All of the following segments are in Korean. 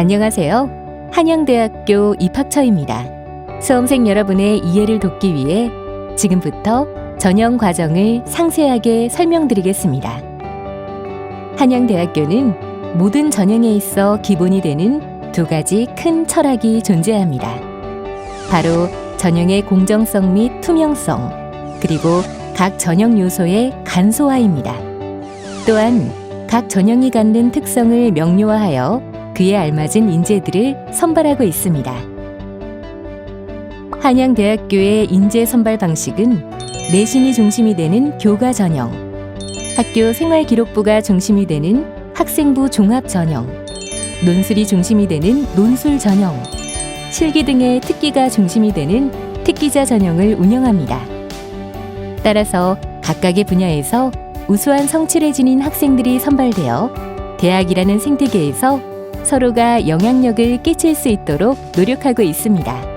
안녕하세요. 한양대학교 입학처입니다. 수험생 여러분의 이해를 돕기 위해 지금부터 전형 과정을 상세하게 설명드리겠습니다. 한양대학교는 모든 전형에 있어 기본이 되는 두 가지 큰 철학이 존재합니다. 바로 전형의 공정성 및 투명성, 그리고 각 전형 요소의 간소화입니다. 또한 각 전형이 갖는 특성을 명료화하여 그에 알맞은 인재들을 선발하고 있습니다. 한양대학교의 인재 선발 방식은 내신이 중심이 되는 교과 전형, 학교 생활기록부가 중심이 되는 학생부 종합 전형, 논술이 중심이 되는 논술 전형, 실기 등의 특기가 중심이 되는 특기자 전형을 운영합니다. 따라서 각각의 분야에서 우수한 성취를 지닌 학생들이 선발되어 대학이라는 생태계에서 서로가 영향력을 끼칠 수 있도록 노력하고 있습니다.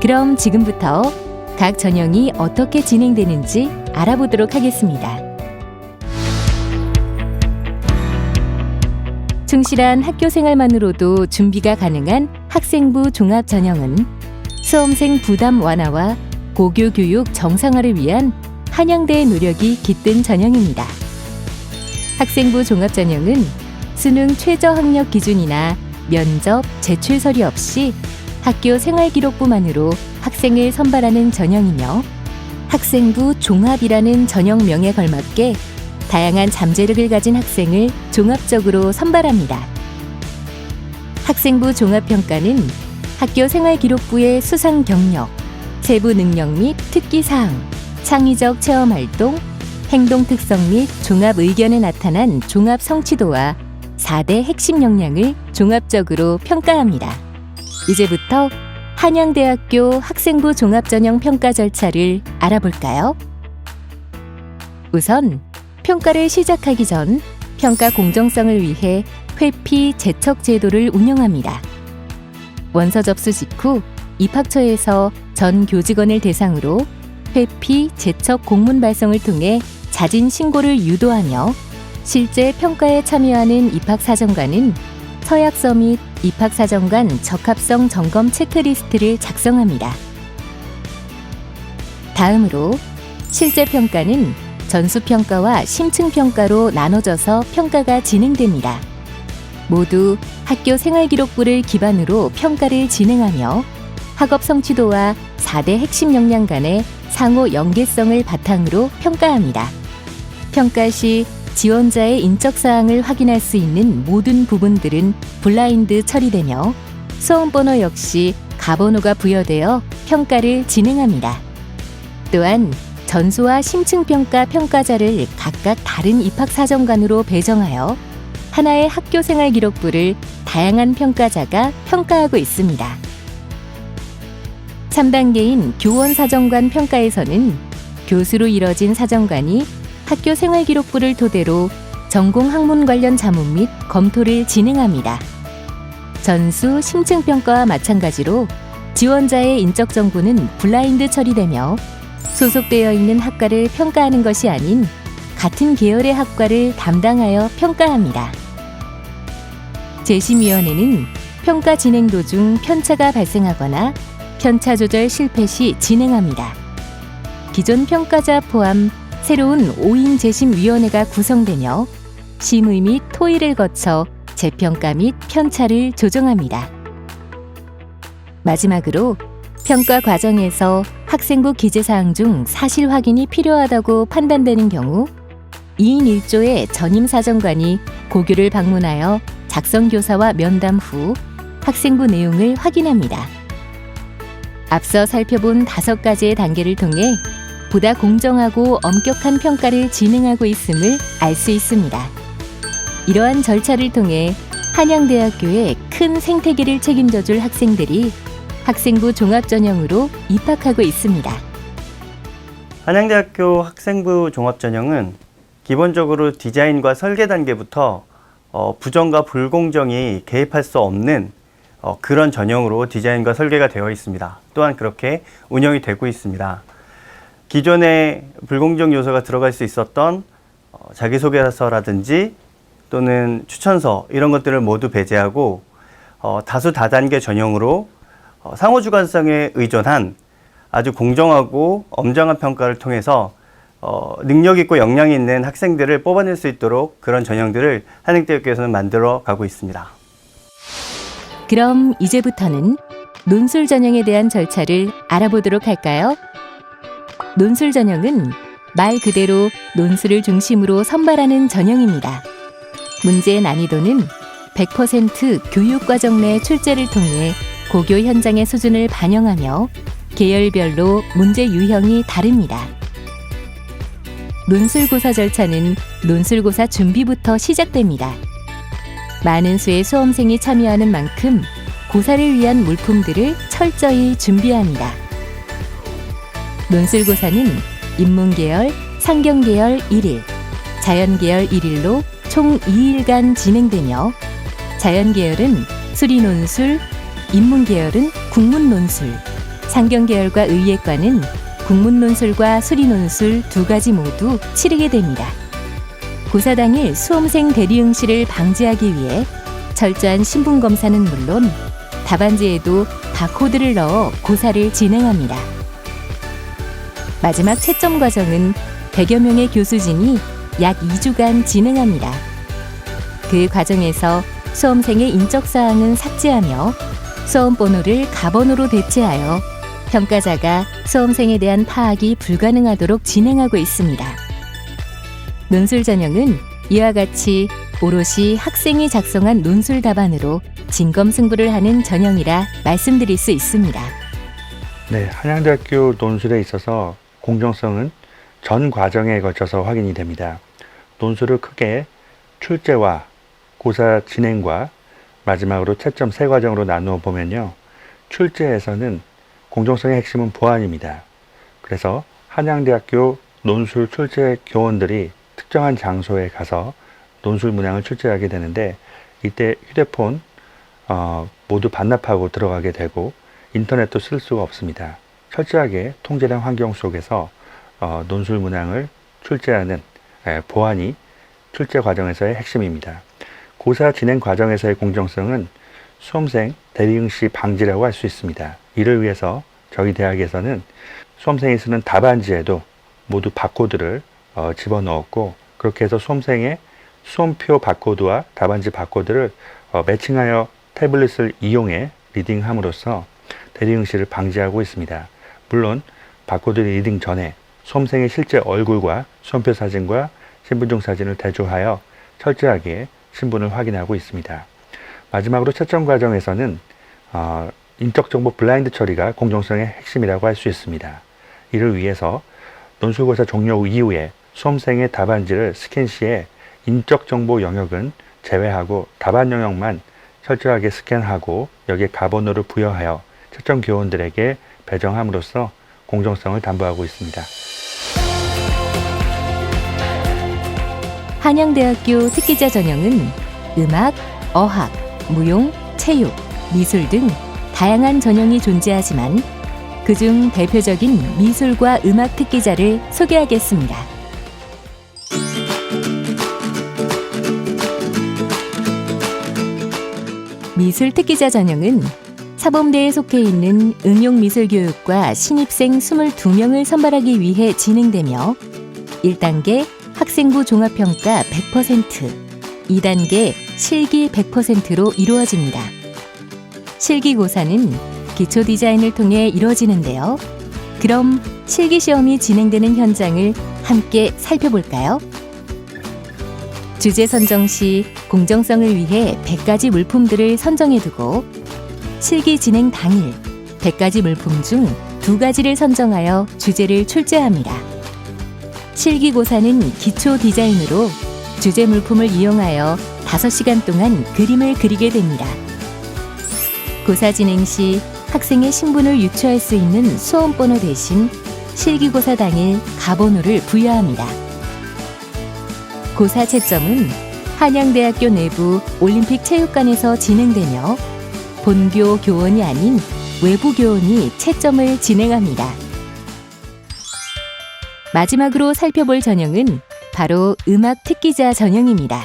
그럼 지금부터 각 전형이 어떻게 진행되는지 알아보도록 하겠습니다. 충실한 학교 생활만으로도 준비가 가능한 학생부 종합 전형은 수험생 부담 완화와 고교 교육 정상화를 위한 한양대의 노력이 깃든 전형입니다. 학생부 종합 전형은 수능 최저 학력 기준이나 면접, 제출 서류 없이 학교 생활기록부만으로 학생을 선발하는 전형이며 학생부 종합이라는 전형명에 걸맞게 다양한 잠재력을 가진 학생을 종합적으로 선발합니다. 학생부 종합평가는 학교 생활기록부의 수상 경력, 세부 능력 및 특기 사항, 창의적 체험 활동, 행동 특성 및 종합 의견에 나타난 종합 성취도와 4대 핵심 역량을 종합적으로 평가합니다. 이제부터 한양대학교 학생부 종합전형 평가 절차를 알아볼까요? 우선 평가를 시작하기 전 평가 공정성을 위해 회피 재척 제도를 운영합니다. 원서 접수 직후 입학처에서 전 교직원을 대상으로 회피 재척 공문 발송을 통해 자진 신고를 유도하며 실제 평가에 참여하는 입학사정관은 서약서 및 입학사정관 적합성 점검 체크리스트를 작성합니다. 다음으로 실제 평가는 전수평가와 심층평가로 나눠져서 평가가 진행됩니다. 모두 학교 생활기록부를 기반으로 평가를 진행하며 학업 성취도와 4대 핵심 역량 간의 상호 연계성을 바탕으로 평가합니다. 평가 시 지원자의 인적 사항을 확인할 수 있는 모든 부분들은 블라인드 처리되며 수험번호 역시 가번호가 부여되어 평가를 진행합니다. 또한 전수와 심층평가 평가자를 각각 다른 입학사정관으로 배정하여 하나의 학교 생활 기록부를 다양한 평가자가 평가하고 있습니다. 3단계인 교원 사정관 평가에서는 교수로 이뤄진 사정관이 학교 생활 기록부를 토대로 전공 학문 관련 자문 및 검토를 진행합니다. 전수 심층평가와 마찬가지로 지원자의 인적 정보는 블라인드 처리되며 소속되어 있는 학과를 평가하는 것이 아닌 같은 계열의 학과를 담당하여 평가합니다. 재심위원회는 평가 진행 도중 편차가 발생하거나 편차 조절 실패 시 진행합니다. 기존 평가자 포함 새로운 5인 재심위원회가 구성되며 심의 및 토의를 거쳐 재평가 및 편차를 조정합니다. 마지막으로 평가 과정에서 학생부 기재사항 중 사실 확인이 필요하다고 판단되는 경우 2인 1조의 전임 사정관이 고교를 방문하여 작성 교사와 면담 후 학생부 내용을 확인합니다. 앞서 살펴본 다섯 가지의 단계를 통해 보다 공정하고 엄격한 평가를 진행하고 있음을 알 수 있습니다. 이러한 절차를 통해 한양대학교의 큰 생태계를 책임져 줄 학생들이 학생부 종합전형으로 입학하고 있습니다. 한양대학교 학생부 종합전형은 기본적으로 디자인과 설계 단계부터 어, 부정과 불공정이 개입할 수 없는 어, 그런 전형으로 디자인과 설계가 되어 있습니다. 또한 그렇게 운영이 되고 있습니다. 기존에 불공정 요소가 들어갈 수 있었던 어, 자기소개서라든지 또는 추천서 이런 것들을 모두 배제하고 어, 다수 다단계 전형으로 어, 상호 주관성에 의존한 아주 공정하고 엄정한 평가를 통해서 어, 능력 있고 역량 있는 학생들을 뽑아낼 수 있도록 그런 전형들을 한양대학교에서는 만들어 가고 있습니다. 그럼 이제부터는 논술 전형에 대한 절차를 알아보도록 할까요? 논술 전형은 말 그대로 논술을 중심으로 선발하는 전형입니다. 문제의 난이도는 100% 교육과정 내 출제를 통해 고교 현장의 수준을 반영하며 계열별로 문제 유형이 다릅니다. 논술고사 절차는 논술고사 준비부터 시작됩니다. 많은 수의 수험생이 참여하는 만큼 고사를 위한 물품들을 철저히 준비합니다. 논술고사는 인문계열, 상경계열 1일, 자연계열 1일로 총 2일간 진행되며 자연계열은 수리논술, 인문계열은 국문논술, 상경계열과 의예과는 국문논술과 수리논술 두 가지 모두 치르게 됩니다. 고사 당일 수험생 대리응시를 방지하기 위해 철저한 신분 검사는 물론 답안지에도 바코드를 넣어 고사를 진행합니다. 마지막 채점 과정은 100여 명의 교수진이 약 2주간 진행합니다. 그 과정에서 수험생의 인적 사항은 삭제하며 수험 번호를 가번호로 대체하여 평가자가 수험생에 대한 파악이 불가능하도록 진행하고 있습니다. 논술 전형은 이와 같이 오롯이 학생이 작성한 논술 답안으로 진검 승부를 하는 전형이라 말씀드릴 수 있습니다. 네, 한양대학교 논술에 있어서 공정성은 전 과정에 걸쳐서 확인이 됩니다. 논술을 크게 출제와 고사 진행과 마지막으로 채점 세 과정으로 나누어 보면요. 출제에서는 공정성의 핵심은 보안입니다. 그래서 한양대학교 논술 출제 교원들이 특정한 장소에 가서 논술 문항을 출제하게 되는데 이때 휴대폰 어, 모두 반납하고 들어가게 되고 인터넷도 쓸 수가 없습니다. 철저하게 통제된 환경 속에서 어, 논술 문항을 출제하는 에, 보안이 출제 과정에서의 핵심입니다. 고사 진행 과정에서의 공정성은 수험생 대리응시 방지라고 할 수 있습니다. 이를 위해서 저희 대학에서는 수험생이 쓰는 답안지에도 모두 바코드를 어, 집어넣었고 그렇게 해서 수험생의 수험표 바코드와 답안지 바코드를 어, 매칭하여 태블릿을 이용해 리딩함으로써 대리응시를 방지하고 있습니다. 물론 바코드 리딩 전에 수험생의 실제 얼굴과 수험표 사진과 신분증 사진을 대조하여 철저하게 신분을 확인하고 있습니다. 마지막으로 채점 과정에서는 어, 인적 정보 블라인드 처리가 공정성의 핵심이라고 할 수 있습니다. 이를 위해서 논술고사 종료 이후에 수험생의 답안지를 스캔 시에 인적 정보 영역은 제외하고 답안 영역만 철저하게 스캔하고 여기에 가번호를 부여하여 채점 교원들에게 배정함으로써 공정성을 담보하고 있습니다. 한양대학교 특기자 전형은 음악, 어학, 무용, 체육, 미술 등 다양한 전형이 존재하지만 그중 대표적인 미술과 음악 특기자를 소개하겠습니다. 미술 특기자 전형은 사범대에 속해 있는 응용미술교육과 신입생 22명을 선발하기 위해 진행되며 1단계 학생부 종합평가 100%, 2단계 실기 100%로 이루어집니다. 실기고사는 기초 디자인을 통해 이루어지는데요. 그럼 실기 시험이 진행되는 현장을 함께 살펴볼까요? 주제 선정 시 공정성을 위해 100가지 물품들을 선정해 두고 실기 진행 당일 100가지 물품 중 두 가지를 선정하여 주제를 출제합니다. 실기고사는 기초 디자인으로 주제 물품을 이용하여 5시간 동안 그림을 그리게 됩니다. 고사 진행 시 학생의 신분을 유추할 수 있는 수험번호 대신 실기고사 당일 가번호를 부여합니다. 고사 채점은 한양대학교 내부 올림픽 체육관에서 진행되며 본교 교원이 아닌 외부 교원이 채점을 진행합니다. 마지막으로 살펴볼 전형은 바로 음악 특기자 전형입니다.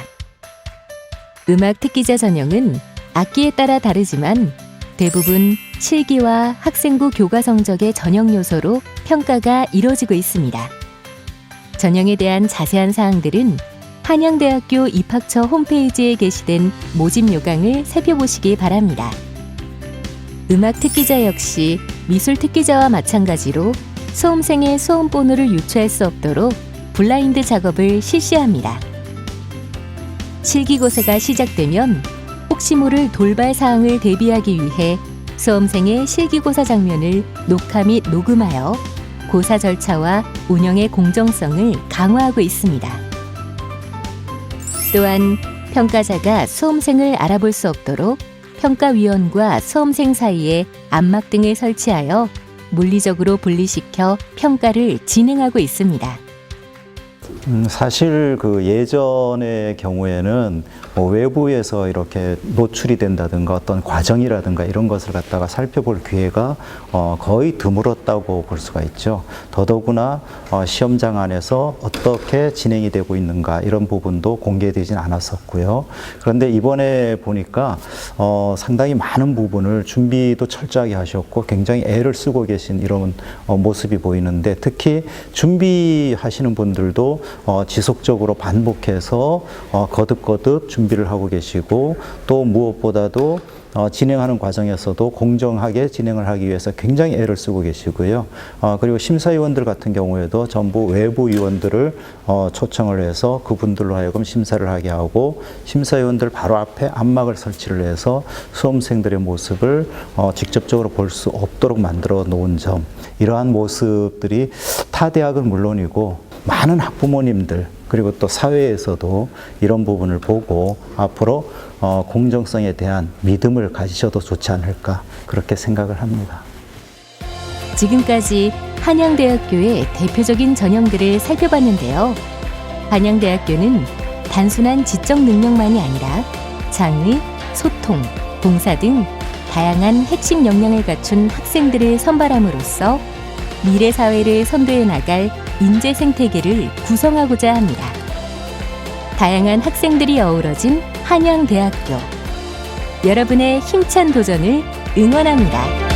음악 특기자 전형은 악기에 따라 다르지만 대부분 실기와 학생부 교과 성적의 전형 요소로 평가가 이루어지고 있습니다. 전형에 대한 자세한 사항들은 한양대학교 입학처 홈페이지에 게시된 모집 요강을 살펴보시기 바랍니다. 음악 특기자 역시 미술 특기자와 마찬가지로 수험생의 수험 번호를 유추할 수 없도록 블라인드 작업을 실시합니다. 실기고사가 시작되면 혹시 모를 돌발 사항을 대비하기 위해 수험생의 실기고사 장면을 녹화 및 녹음하여 고사 절차와 운영의 공정성을 강화하고 있습니다. 또한 평가자가 수험생을 알아볼 수 없도록 평가위원과 수험생 사이에 안막 등을 설치하여 물리적으로 분리시켜 평가를 진행하고 있습니다. 음, 사실 그 예전의 경우에는 뭐 외부에서 이렇게 노출이 된다든가 어떤 과정이라든가 이런 것을 갖다가 살펴볼 기회가 어, 거의 드물었다고 볼 수가 있죠. 더더구나 어, 시험장 안에서 어떻게 진행이 되고 있는가 이런 부분도 공개되진 않았었고요. 그런데 이번에 보니까 어, 상당히 많은 부분을 준비도 철저하게 하셨고 굉장히 애를 쓰고 계신 이런 어, 모습이 보이는데 특히 준비하시는 분들도 어, 지속적으로 반복해서 어, 거듭거듭 준비를 하고 계시고 또 무엇보다도 어, 진행하는 과정에서도 공정하게 진행을 하기 위해서 굉장히 애를 쓰고 계시고요. 어, 그리고 심사위원들 같은 경우에도 전부 외부 위원들을 어, 초청을 해서 그분들로 하여금 심사를 하게 하고 심사위원들 바로 앞에 안막을 설치를 해서 수험생들의 모습을 어, 직접적으로 볼 수 없도록 만들어 놓은 점 이러한 모습들이 타 대학은 물론이고 많은 학부모님들 그리고 또 사회에서도 이런 부분을 보고 앞으로 어, 공정성에 대한 믿음을 가지셔도 좋지 않을까 그렇게 생각을 합니다. 지금까지 한양대학교의 대표적인 전형들을 살펴봤는데요. 한양대학교는 단순한 지적 능력만이 아니라 장의, 소통, 봉사 등 다양한 핵심 역량을 갖춘 학생들을 선발함으로써 미래 사회를 선도해 나갈 인재 생태계를 구성하고자 합니다. 다양한 학생들이 어우러진 한양대학교. 여러분의 힘찬 도전을 응원합니다.